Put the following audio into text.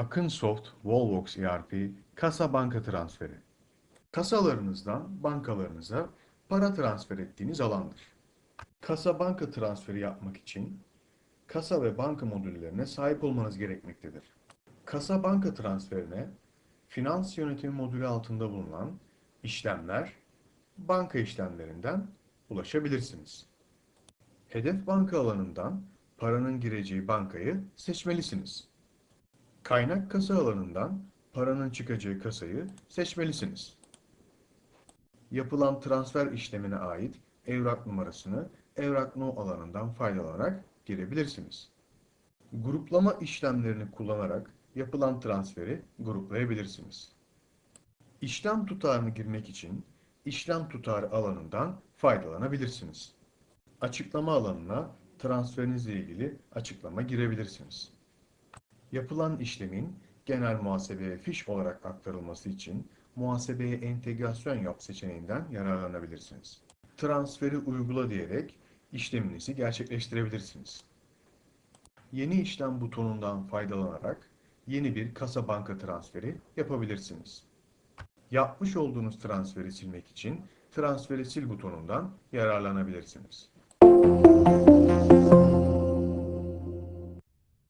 Akınsoft Volvox ERP kasa banka transferi. Kasalarınızdan bankalarınıza para transfer ettiğiniz alandır. Kasa banka transferi yapmak için kasa ve banka modüllerine sahip olmanız gerekmektedir. Kasa banka transferine finans yönetimi modülü altında bulunan işlemler, banka işlemlerinden ulaşabilirsiniz. Hedef banka alanından paranın gireceği bankayı seçmelisiniz. Kaynak kasa alanından paranın çıkacağı kasayı seçmelisiniz. Yapılan transfer işlemine ait evrak numarasını evrak no alanından faydalanarak girebilirsiniz. Gruplama işlemlerini kullanarak yapılan transferi gruplayabilirsiniz. İşlem tutarını girmek için işlem tutarı alanından faydalanabilirsiniz. Açıklama alanına transferinizle ilgili açıklama girebilirsiniz. Yapılan işlemin genel muhasebeye fiş olarak aktarılması için muhasebeye entegrasyon yap seçeneğinden yararlanabilirsiniz. Transferi uygula diyerek işleminizi gerçekleştirebilirsiniz. Yeni işlem butonundan faydalanarak yeni bir kasa banka transferi yapabilirsiniz. Yapmış olduğunuz transferi silmek için transferi sil butonundan yararlanabilirsiniz.